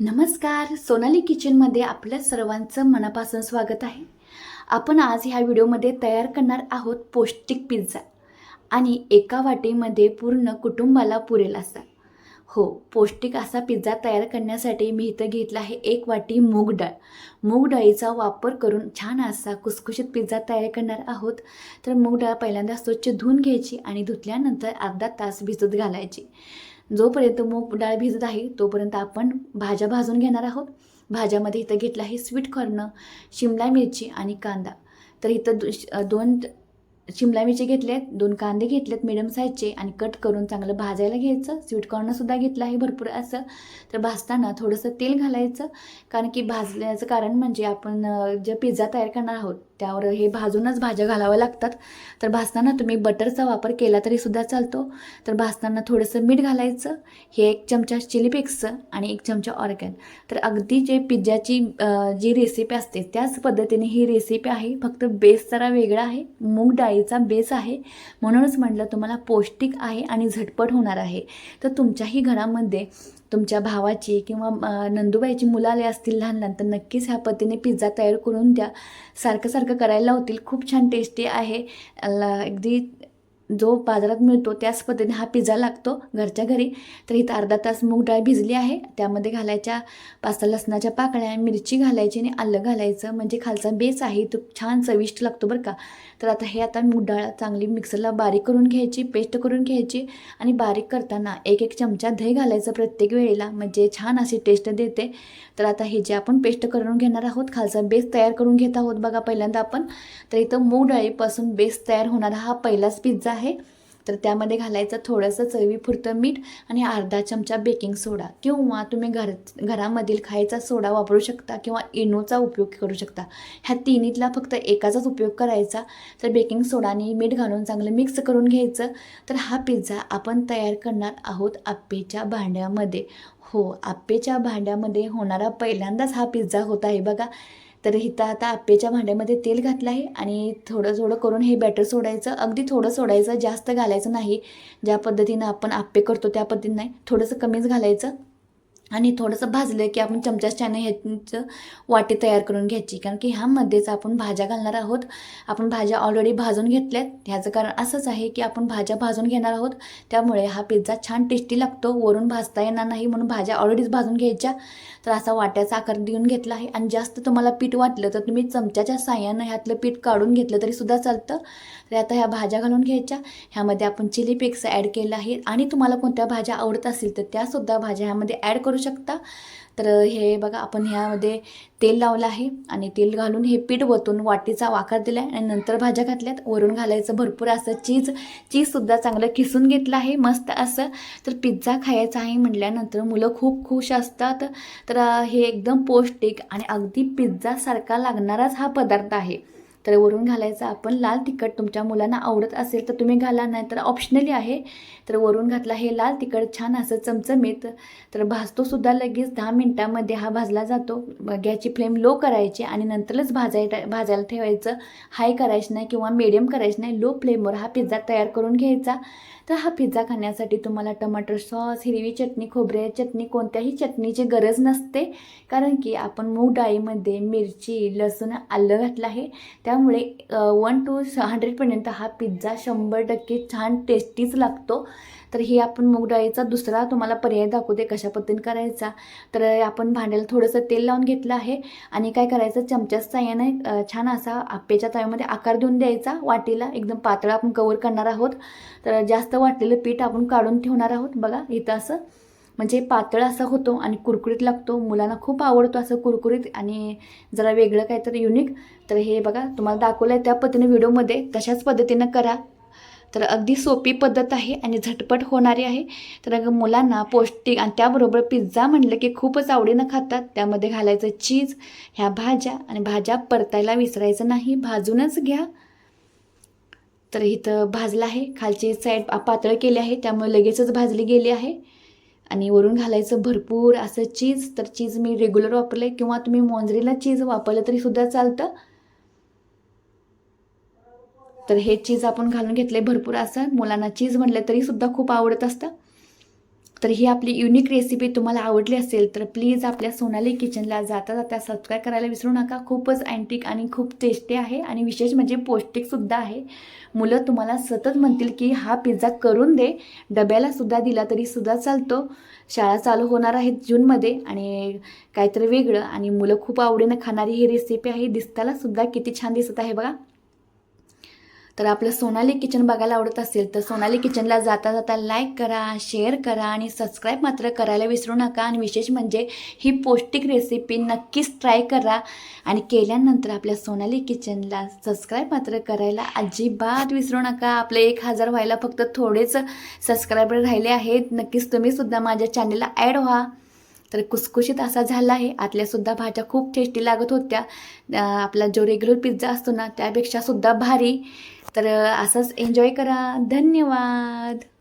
नमस्कार सोनाली किचनमध्ये आपल्या सर्वांचं मनापासून स्वागत आहे. आपण आज ह्या व्हिडिओमध्ये तयार करणार आहोत पौष्टिक पिझ्झा आणि एका वाटीमध्ये पूर्ण कुटुंबाला पुरेल असा. हो पौष्टिक असा पिझ्झा तयार करण्यासाठी मी इथं घेतला आहे एक वाटी मूग डाळ. मूग डाळीचा वापर करून छान असा कुसकुशीत पिझ्झा तयार करणार आहोत. तर मूग डाळ पहिल्यांदा स्वच्छ धुवून घ्यायची आणि धुतल्यानंतर अर्धा तास भिजत घालायची. जोपर्यंत मूग डाळ भिजत आहे तोपर्यंत आपण भाज्या भाजून घेणार आहोत. भाज्यामध्ये इथं घेतलं आहे स्वीट कॉर्न शिमला मिरची आणि कांदा. तर इथं दो श- दोन शिमला मिरची घेतलेत दोन कांदे घेतलेत मिडियम साईजचे आणि कट करून चांगलं भाजायला घ्यायचं. स्वीट कॉर्नसुद्धा घेतलं आहे भरपूर असं. तर भाजताना थोडंसं तेल घालायचं कारण की भाजण्याचं कारण म्हणजे आपण जे पिझ्झा तयार करणार आहोत त्यावर हे भाजूनच भाज्या घालाव्या लागतात. तर भाजताना तुम्ही बटरचा वापर केला तरी सुद्धा चालतो. तर भाजताना थोडंसं मीठ घालायचं. हे एक चमचा चिली फ्लेक्सचं आणि एक चमचा ऑर्गॅन. तर अगदी जे पिझ्झाची जी रेसिपी असते त्याच पद्धतीने ही रेसिपी आहे. फक्त बेस जरा वेगळा आहे. मूग डाळीचा बेस आहे. म्हणूनच म्हटलं तुम्हाला पौष्टिक आहे आणि झटपट होणार आहे. तर तुमच्याही घरामध्ये तुमच्या भावाची किंवा नंदूबाईची मुलं आले असतील लहान लहान तर नक्कीच ह्या पद्धतीने पिझ्झा तयार करून द्या. सारखं सारखं करायला होतील खूप छान टेस्टी आहे. अगदी जो बाजारात मिळतो त्याच पद्धतीने हा पिझ्झा लागतो घरच्या घरी. तर इथं अर्धा तास मूग डाळ भिजली आहे. त्यामध्ये घालायच्या पाच सहा लसणाच्या पाकळ्या मिरची घालायची आणि आलं घालायचं. म्हणजे खालचा बेस आहे तो छान चविष्ट लागतो बरं का. तर आता हे आता मूग डाळ चांगली मिक्सरला बारीक करून घ्यायची पेस्ट करून घ्यायची आणि बारीक करताना एक एक चमचा दही घालायचं प्रत्येक वेळेला. म्हणजे छान अशी टेस्ट देते. तर आता हे जे आपण पेस्ट करून घेणार आहोत खालचा बेस तयार करून घेत आहोत बघा पहिल्यांदा आपण. तर इथं मूग डाळीपासून बेस तयार होणारा हा पहिलाच पिझ्झा आहे. तर त्यामध्ये घालायचं थोडंसं चवीपुरतं मीठ आणि अर्धा चमचा बेकिंग सोडा किंवा तुम्ही घर घरामधील खायचा सोडा वापरू शकता किंवा इनोचा उपयोग करू शकता. ह्या तिन्हीतला फक्त एकाचाच उपयोग करायचा. तर बेकिंग सोडाने मीठ घालून चांगलं मिक्स करून घ्यायचं. तर हा पिझ्झा आपण तयार करणार आहोत आप्पेच्या भांड्यामध्ये. हो आप्पेच्या भांड्यामध्ये होणारा पहिल्यांदाच हा पिझ्झा होत आहे बघा. तर इथं आता आप्पेच्या भांड्यामध्ये तेल घातलं आहे आणि थोडं थोडं करून हे बॅटर सोडायचं. अगदी थोडं सोडायचं जास्त घालायचं नाही. ज्या पद्धतीनं आपण आप्पे करतो त्या पद्धतीनं नाही. थोडंसं कमीच घालायचं. आणि थोडंसं भाजलं की आपण चमच्याच्यानं ह्याचं वाटी तयार करून घ्यायची. कारण की ह्यामध्येच आपण भाज्या घालणार आहोत. आपण भाज्या ऑलरेडी भाजून घेतल्यात. ह्याचं कारण असंच आहे की आपण भाज्या भाजून घेणार आहोत. त्यामुळे हा पिझ्झा छान टेस्टी लागतो. वरून भाजता येणार नाही म्हणून भाज्या ऑलरेडीच भाजून घ्यायच्या. तर असा वाट्याचा आकार देऊन घेतला आहे. आणि जास्त तुम्हाला पीठ वाटलं तर तुम्ही चमच्याच्या साह्यानं ह्यातलं पीठ काढून घेतलं तरी सुद्धा चालतं. तर आता ह्या भाज्या घालून घ्यायच्या. ह्यामध्ये आपण चिली फ्लेक्स ॲड केलं आहे. आणि तुम्हाला कोणत्या भाज्या आवडत असतील तर त्यासुद्धा भाज्या ह्यामध्ये ॲड करू शकता. तर हे बघा आपण ह्यामध्ये तेल लावलं आहे आणि तेल घालून हे पीठ वतून वाटीचा वाकार दिला आहे आणि नंतर भाज्या घातल्यात. वरून घालायचं भरपूर असं चीज चीजसुद्धा चांगलं किसून घेतलं आहे मस्त असं. तर पिझ्झा खायचा आहे म्हटल्यानंतर मुलं खूप खुश असतात. तर हे एकदम पौष्टिक आणि अगदी पिझ्झासारखा लागणाराच हा पदार्थ आहे. तर वरून घालायचं. आपण लाल तिखट तुमच्या मुलांना आवडत असेल तर तुम्ही घाला नाही तर ऑप्शनली आहे. तर वरून घातला हे लाल तिखट छान असं चमचमीत. तर भाजतोसुद्धा लगेच. दहा मिनटामध्ये हा भाजला जातो. गॅसची फ्लेम लो करायची आणि नंतरच भाजाय भाजायला ठेवायचं. हाय करायचं नाही किंवा मिडियम करायचं नाही. लो फ्लेमवर हा पिझ्झा तयार करून घ्यायचा. तर हा पिझ्झा खाण्यासाठी तुम्हाला टमाटर सॉस हिरवी चटणी खोबऱ्या चटणी कोणत्याही चटणीची गरज नसते. कारण की आपण मूग डाळीमध्ये मिरची लसूण आलं घातलं आहे. त्या त्यामुळे वन टू हंड्रेडपर्यंत हा पिझ्झा शंभर टक्के छान टेस्टीच लागतो. तर ही आपण मूग डाळीचा दुसरा तुम्हाला पर्याय दाखवते कशा पद्धतीने करायचा. तर आपण भांड्याला थोडंसं तेल लावून घेतलं आहे आणि काय करायचं चमच्याच साह्याने छान असा आप्पेच्या तळ्यामध्ये आकार देऊन द्यायचा. वाटीला एकदम पातळ आपण कवर करणार आहोत. तर जास्त वाटलेलं पीठ आपण काढून ठेवणार आहोत. बघा इथं असं म्हणजे पातळ असा होतो आणि कुरकुरीत लागतो. मुलांना खूप आवडतो असं कुरकुरीत आणि जरा वेगळं काहीतरी युनिक तर हे बघा तुम्हाला दाखवलं आहे त्या पद्धतीने व्हिडिओमध्ये. तशाच पद्धतीनं करा. तर अगदी सोपी पद्धत आहे आणि झटपट होणारी आहे. तर अगं मुलांना पौष्टिक आणि त्याबरोबर पिझ्झा म्हणलं की खूपच आवडीनं खातात. त्यामध्ये घालायचं चीज ह्या भाज्या आणि भाज्या परतायला विसरायचं नाही. भाजूनच घ्या. तर इथं भाजलं आहे. खालची साईड पातळ केली आहे. त्यामुळे लगेचच भाजली गेली आहे. आणि वरून घालायचं भरपूर असं चीज तर चीज मी रेग्युलर वापरले किंवा तुम्ही मोंजरीला चीज वापरलं तरी सुद्धा चालतं. तर हे चीज आपण घालून घेतले भरपूर असं. मुलांना चीज म्हटलं तरी सुद्धा खूप आवडत असतं. तर ही आपली युनिक रेसिपी तुम्हाला आवडली असेल तर प्लीज आपल्या सोनाली किचनला जाता जाता सबस्क्राईब करायला विसरू नका. खूपच अँटिक आणि खूप टेस्टी आहे आणि विशेष म्हणजे पौष्टिकसुद्धा आहे. मुलं तुम्हाला सतत म्हणतील की हा पिझ्झा करून दे. डब्यालासुद्धा दिला तरी सुद्धा चालतो. शाळा चालू होणार आहेत जूनमध्ये आणि काहीतरी वेगळं आणि मुलं खूप आवडीनं खाणारी ही रेसिपी आहे. दिसतालासुद्धा किती छान दिसत आहे बघा. तर आपलं सोनाली किचन बघायला आवडत असेल तर सोनाली किचनला जाता जाता लाईक करा शेअर करा आणि सबस्क्राईब मात्र करायला विसरू नका. आणि विशेष म्हणजे ही पौष्टिक रेसिपी नक्कीच ट्राय करा. आणि केल्यानंतर आपल्या सोनाली किचनला सबस्क्राईब मात्र करायला अजिबात विसरू नका. आपले एक हजार व्हायला फक्त थोडेच सबस्क्रायबर राहिले आहेत. नक्कीच तुम्हीसुद्धा माझ्या चॅनलला ॲड व्हा. तर कुसकुशीत असा झाला आहे. आतल्यासुद्धा भाज्या खूप टेस्टी लागत होत्या. आपला जो रेग्युलर पिझ्झा असतो ना त्यापेक्षासुद्धा भारी. तर असंच एन्जॉय करा. धन्यवाद.